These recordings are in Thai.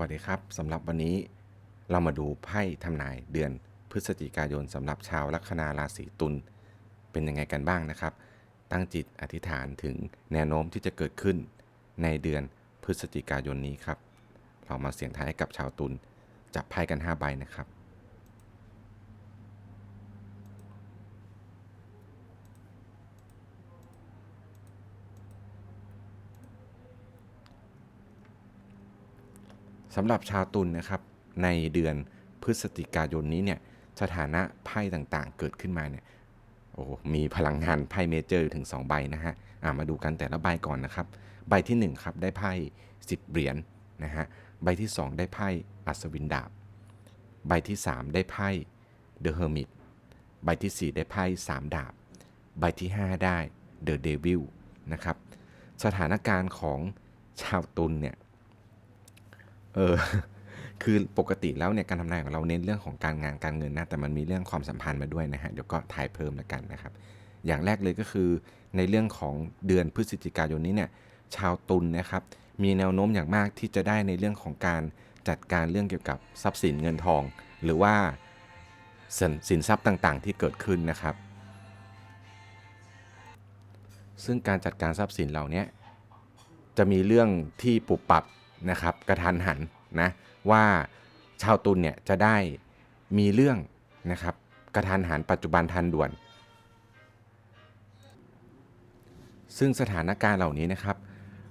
วัสดีครับสำหรับวันนี้เรามาดูไพ่ทำนายเดือนพฤศจิกายนสำหรับชาวลัคนาราศีตุลเป็นยังไงกันบ้างนะครับ ตั้งจิตอธิษฐานถึงแนวโน้มที่จะเกิดขึ้นในเดือนพฤศจิกายนนี้ครับ เรามาเสี่ยงทายกับชาวตุลจับไพ่กัน 5 ใบนะครับ สำหรับชาวตุลนนะครับในเดือนพฤศจิกายนนี้เนี่ยสถานะไพ่ต่างๆ เกิดขึ้นมาเนี่ยโอ้มีพลังงานไพ่เมเจอร์ถึง 2 ใบนะฮะอ่ามาดูกันแต่ละใบก่อนนะครับ ใบที่ 1 ครับ ได้ไพ่ 10 เหรียญนะฮะใบที่ 2 ได้ไพ่อัศวินดาบ ใบที่ 3 ได้ไพ่เดอะเฮอร์มิตใบที่ 4 ได้ไพ่3ดาบ ใบที่ 5 ได้เดอะเดวิลนะครับสถานการณ์ของชาวตุลเนี่ย เออ คือปกติแล้วเนี่ยการทำนายของเราเน้นเรื่องของการงานการเงินนะ แต่มันมีเรื่องความสัมพันธ์มาด้วยนะฮะ เดี๋ยวก็ถ่ายเพิ่มแล้วกันนะครับ อย่างแรกเลยก็คือในเรื่องของเดือนพฤศจิกายนนี้เนี่ย ชาวตุลนะครับ มีแนวโน้มอย่างมากที่จะได้ในเรื่องของการจัดการเรื่องเกี่ยวกับทรัพย์สินเงินทอง หรือว่าสินสินทรัพย์ต่างๆ ที่เกิดขึ้นนะครับ ซึ่งการจัดการทรัพย์สินเหล่านี้จะมีเรื่องที่ปรับ นะครับกระทันหันนะว่าชาวตุลเนี่ยจะได้มีเรื่องนะครับกระทันหันปัจจุบันทันด่วน ซึ่งสถานการณ์เหล่านี้นะครับ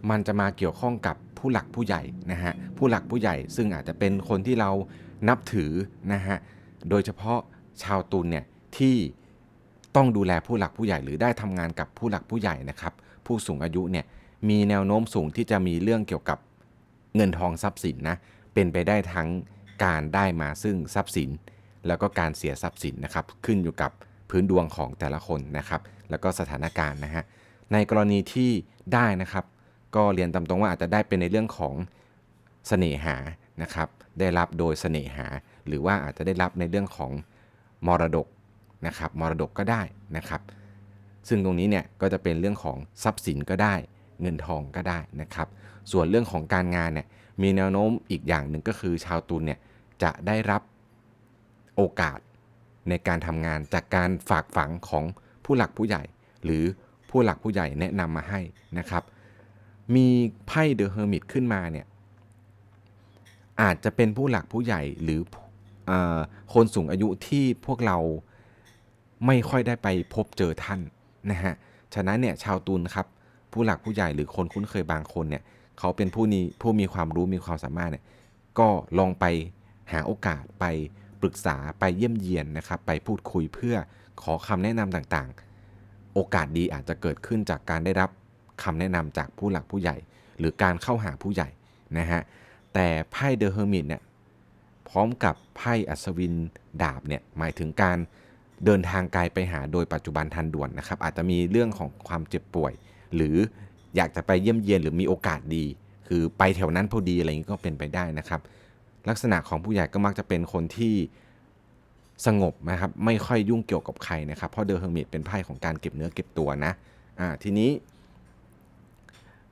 มันจะมาเกี่ยวข้องกับผู้หลักผู้ใหญ่นะฮะผู้หลักผู้ใหญ่ซึ่งอาจจะเป็นคนที่เรานับถือนะฮะโดยเฉพาะชาวตุลเนี่ยที่ต้องดูแลผู้หลักผู้ใหญ่หรือได้ทำงานกับผู้หลักผู้ใหญ่นะครับผู้สูงอายุเนี่ยมีแนวโน้มสูงที่จะมีเรื่องเกี่ยวกับ เงินทองทรัพย์สินนะเป็นไปได้ทั้งการได้มาซึ่งทรัพย์สิน แล้วก็การเสียทรัพย์สินนะครับขึ้นอยู่กับพื้นดวงของแต่ละคนนะครับ แล้วก็สถานการณ์นะฮะในกรณีที่ได้นะครับ ก็เรียนตามตรงว่าอาจจะได้เป็นในเรื่องของเสน่หานะครับ ได้รับโดยเสน่หา หรือว่าอาจจะได้รับในเรื่องของมรดกนะครับมรดกก็ได้นะครับ ซึ่งตรงนี้เนี่ยก็จะเป็นเรื่องของทรัพย์สินก็ได้ เงินทองก็ได้นะครับ ส่วนเรื่องของการงานเนี่ยมีแนวโน้มอีกอย่างหนึ่งก็คือชาวตุลเนี่ยจะได้รับโอกาสในการทำงานจากการฝากฝังของผู้หลักผู้ใหญ่ หรือผู้หลักผู้ใหญ่แนะนำมาให้นะครับ มีไพ่เดอะเฮอร์มิตขึ้นมาเนี่ยอาจจะเป็นผู้หลักผู้ใหญ่หรือเออคนสูงอายุที่พวกเราไม่ค่อยได้ไปพบเจอท่านนะฮะ ฉะนั้นเนี่ยชาวตุลครับผู้หลักผู้ใหญ่หรือคนคุ้นเคยบางคนเนี่ย เขาเป็นผู้นี้ผู้มีความรู้มีความสามารถเนี่ยก็ลองไปหาโอกาสไปปรึกษาไปเยี่ยมเยียนนะครับไปพูดคุยเพื่อขอคำแนะนำต่างๆ โอกาสดีอาจจะเกิดขึ้นจากการได้รับคำแนะนำจากผู้หลักผู้ใหญ่ หรือการเข้าหาผู้ใหญ่นะฮะแต่ไพ่เดอะเฮอร์มิตเนี่ยพร้อมกับไพ่อัศวินดาบเนี่ยหมายถึงการเดินทางไกลไปหาโดยปัจจุบันทันด่วนนะครับอาจจะมีเรื่องของความเจ็บป่วย หรือ อยากจะไปเยี่ยมเยียนหรือมีโอกาสดี คือไปแถวนั้นพอดีอะไรอย่างนี้ก็เป็นไปได้นะครับ ลักษณะของผู้ใหญ่ก็มักจะเป็นคนที่สงบนะครับ ไม่ค่อยยุ่งเกี่ยวกับใครนะครับ เพราะเดอะเฮอร์มิตเป็นไพ่ของการเก็บเนื้อเก็บตัวนะอ่าทีนี้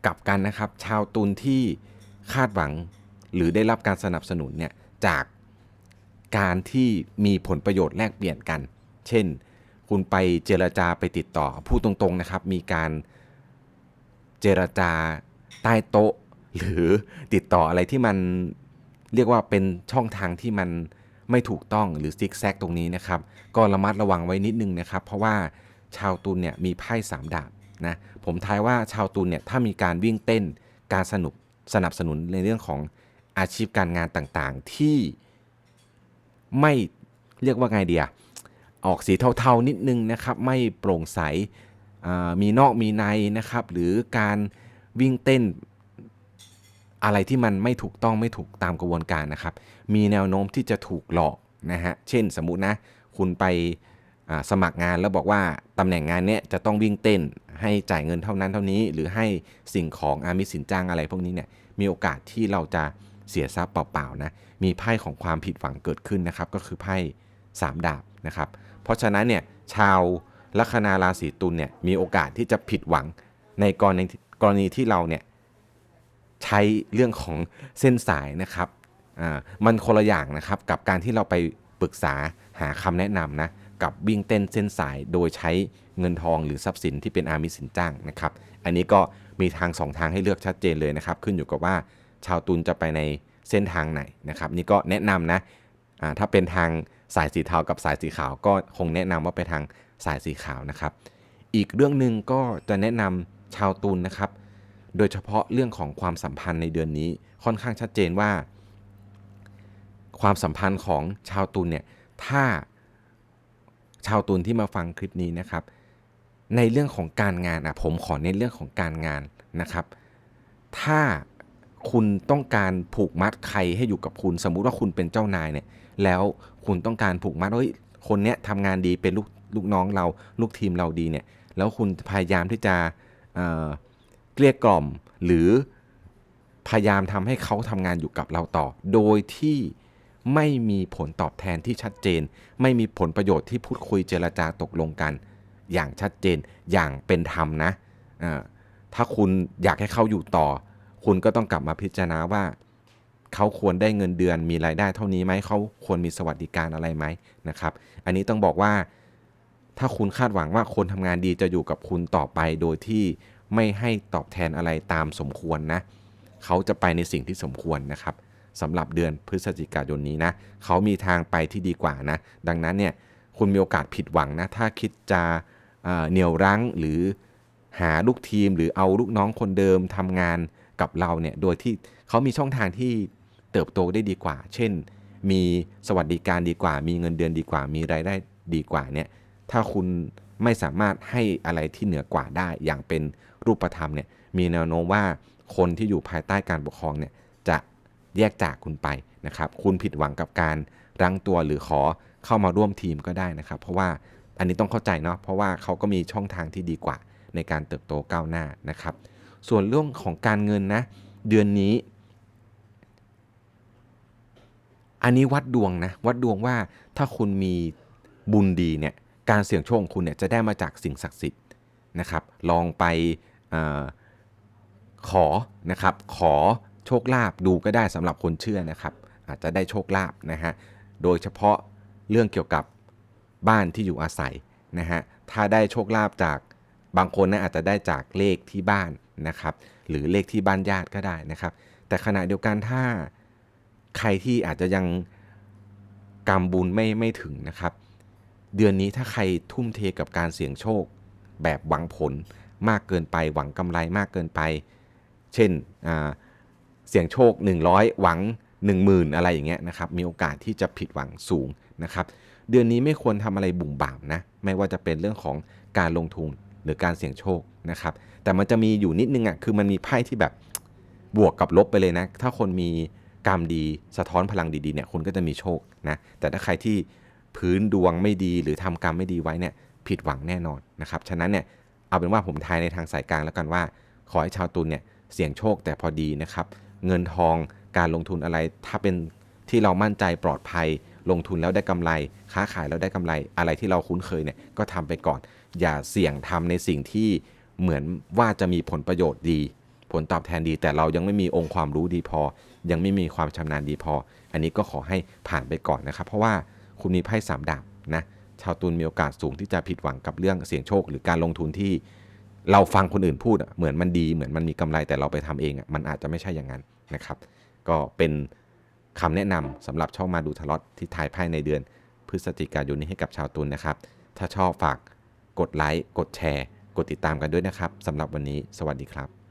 กลับกันนะครับ ชาวตุลที่คาดหวังหรือได้รับการสนับสนุนเนี่ยจากการที่มีผลประโยชน์แลกเปลี่ยนกัน เช่น คุณไปเจรจาไปติดต่อ พูดตรงๆนะครับ มีการ เจรจาใต้โต๊ะ หรือติดต่ออะไรที่มันเรียกว่าเป็นช่องทางที่มันไม่ถูกต้องหรือซิกแซกตรงนี้นะครับ ก็ระมัดระวังไว้นิดนึงนะครับ เพราะว่าชาวตุลเนี่ยมีไพ่สามดาบนะผมทายว่าชาวตุลเนี่ยถ้ามีการวิ่งเต้นการสนุกสนับสนุนในเรื่องของอาชีพการงานต่างๆ ที่ไม่เรียกว่าไงเดียออกสีเทาๆนิดนึงนะครับ ไม่โปร่งใส มีนอกมีในนะครับ หรือการวิ่งเต้นอะไรที่มันไม่ถูกต้องไม่ถูกตามกระบวนการนะครับ มีแนวโน้มที่จะถูกหลอกนะฮะ เช่นสมมุตินะ คุณไปสมัครงานแล้วบอกว่าตำแหน่งงานเนี้ยจะต้องวิ่งเต้น ให้จ่ายเงินเท่านั้นเท่านี้ หรือให้สิ่งของอามิสินจ้างอะไรพวกนี้เนี่ย มีโอกาสที่เราจะเสียทรัพย์เปล่าๆนะ มีไพ่ของความผิดหวังเกิดขึ้นนะครับ ก็คือไพ่สามดาบนะครับ เพราะฉะนั้นเนี่ยชาว ลัคนาราศีตุลเนี่ยมีโอกาสที่จะผิดหวังในกรณีกรณีที่เราเนี่ยใช้เรื่องของเส้นสายนะครับอ่ามันคนละอย่างนะครับกับการที่เราไปปรึกษาหาคำแนะนำนะกับวิ่งเต้นเส้นสายโดยใช้เงินทองหรือทรัพย์สินที่เป็นอามิสสินจ้างนะครับ อันนี้ก็มีทางสองทางให้เลือกชัดเจนเลยนะครับ ขึ้นอยู่กับว่าชาวตุลจะไปในเส้นทางไหนนะครับ นี่ก็แนะนำนะ ถ้าเป็นทางสายสีเทากับสายสีขาวก็คงแนะนำว่าไปทางสายสีขาวนะครับ อีกเรื่องหนึ่งก็จะแนะนำชาวตุลนะครับ โดยเฉพาะเรื่องของความสัมพันธ์ในเดือนนี้ค่อนข้างชัดเจนว่า ความสัมพันธ์ของชาวตุลเนี่ยถ้าชาวตุลที่มาฟังคลิปนี้นะครับ ในเรื่องของการงานอะผมขอในเรื่องของการงานนะครับ ถ้า คุณต้องการผูกมัดใครให้อยู่กับคุณ สมมุติว่าคุณเป็นเจ้านายเนี่ยแล้วคุณต้องการผูกมัดเฮ้ยคนเนี้ยทำงานดีเป็นลูกลูกน้องเราลูกทีมเราดีเนี่ยแล้วคุณพยายามที่จะเเกลี้ยกล่อมหรือพยายามทำให้เขาทำงานอยู่กับเราต่อ โดยที่ไม่มีผลตอบแทนที่ชัดเจน ไม่มีผลประโยชน์ที่พูดคุยเจรจาตกลงกัน อย่างชัดเจนอย่างเป็นธรรมนะ ถ้าคุณอยากให้เขาอยู่ต่อ คุณก็ต้องกลับมาพิจารณาว่า เขาควรได้เงินเดือนมีรายได้เท่านี้ไหมเขาควรมีสวัสดิการอะไรไหมนะครับ อันนี้ต้องบอกว่า ถ้าคุณคาดหวังว่าคนทำงานดีจะอยู่กับคุณต่อไปโดยที่ไม่ให้ตอบแทนอะไรตามสมควรนะเขาจะไปในสิ่งที่สมควรนะครับสำหรับเดือนพฤศจิกายนนี้นะเขามีทางไปที่ดีกว่านะ ดังนั้นเนี่ยคุณมีโอกาสผิดหวังนะ ถ้าคิดจะเเหนี่ยวรั้งหรือหาลูกทีมหรือเอาลูกน้องคนเดิมทำงาน กับเราเนี่ยโดยที่เขามีช่องทางที่เติบโตได้ดีกว่า เช่น มีสวัสดิการดีกว่า มีเงินเดือนดีกว่า มีรายได้ดีกว่าเนี่ยถ้าคุณไม่สามารถให้อะไรที่เหนือกว่าได้ อย่างเป็นรูปธรรมเนี่ยมีแนวโน้มว่าคนที่อยู่ภายใต้การปกครองเนี่ยจะแยกจากคุณไปนะครับ คุณผิดหวังกับการรั้งตัวหรือขอเข้ามาร่วมทีมก็ได้นะครับ เพราะว่าอันนี้ต้องเข้าใจเนาะเพราะว่าเขาก็มีช่องทางที่ดีกว่าในการเติบโตก้าวหน้านะครับ ส่วนเรื่องของการเงินนะ เดือนนี้ อันนี้วัดดวงนะ วัดดวงว่าถ้าคุณมีบุญดีเนี่ย การเสี่ยงโชคของคุณเนี่ยจะได้มาจากสิ่งศักดิ์สิทธิ์นะครับ ลองไปอขอนะครับ ขอโชคลาภดูก็ได้สำหรับคนเชื่อนะครับ อาจจะได้โชคลาภนะฮะ โดยเฉพาะเรื่องเกี่ยวกับบ้านที่อยู่อาศัยนะฮะ ถ้าได้โชคลาภจากบางคนนะอาจจะได้จากเลขที่บ้าน นะครับ หรือเลขที่บ้านญาติก็ได้นะครับ แต่ขณะเดียวกันถ้าใครที่อาจจะยังกำบุญไม่ไม่ถึงนะครับ เดือนนี้ถ้าใครทุ่มเทกับการเสี่ยงโชค แบบหวังผลมากเกินไป หวังกำไรมากเกินไป เช่นเสี่ยงโชค 100 หวัง 10,000 อะไรอย่างเงี้ยนะครับ มีโอกาสที่จะผิดหวังสูงนะครับ เดือนนี้ไม่ควรทำอะไรบุ่มบ่ามนะ ไม่ว่าจะเป็นเรื่องของการลงทุนหรือการเสี่ยงโชค นะครับ แต่มันจะมีอยู่นิดนึงอะ คือมันมีไพ่ที่แบบบวกกับลบไปเลยนะ ถ้าคนมีกรรมดีสะท้อนพลังดีๆเนี่ยคุณก็จะมีโชคนะ แต่ถ้าใครที่พื้นดวงไม่ดีหรือทำกรรมไม่ดีไว้เนี่ยผิดหวังแน่นอนนะครับ ฉะนั้นเนี่ยเอาเป็นว่าผมทายในทางสายกลางแล้วกันว่า ขอให้ชาวตุลเนี่ยเสี่ยงโชคแต่พอดีนะครับ เงินทองการลงทุนอะไร ถ้าเป็นที่เรามั่นใจปลอดภัย ลงทุนแล้วได้กำไร ค้าขายแล้วได้กำไร อะไรที่เราคุ้นเคยเนี่ยก็ทำไปก่อน อย่าเสี่ยงทำในสิ่งที่ เหมือนว่าจะมีผลประโยชน์ดี ผลตอบแทนดี แต่เรายังไม่มีองค์ความรู้ดีพอ ยังไม่มีความชำนาญดีพอ อันนี้ก็ขอให้ผ่านไปก่อนนะครับ เพราะว่าคุณมีไพ่สามดาบนะชาวตุลมีโอกาสสูงที่จะผิดหวังกับเรื่องเสี่ยงโชค หรือการลงทุนที่เราฟังคนอื่นพูดเหมือนมันดีเหมือนมันมีกำไรแต่เราไปทำเองอะมันอาจจะไม่ใช่อย่างนั้นนะครับ ก็เป็นคำแนะนำสำหรับช่องมาดูทารอตที่ทายไพ่ในเดือน พฤศจิกายนนี้ให้กับชาวตุลนะครับ ถ้าชอบฝากกดไลค์กดแชร์ กดติดตามกันด้วยนะครับสำหรับวันนี้ สวัสดีครับ